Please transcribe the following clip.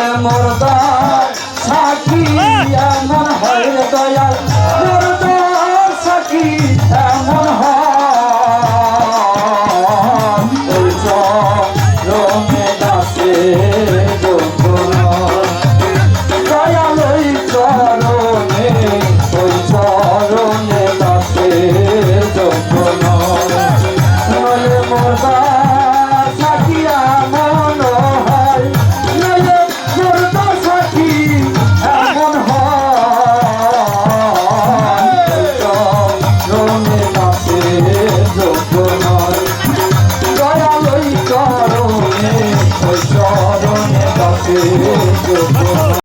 দিলে মোর হ্যাঁ। দয়াল সাথী দয়াল। মোর দয়াল সাথী Vamos, vamos.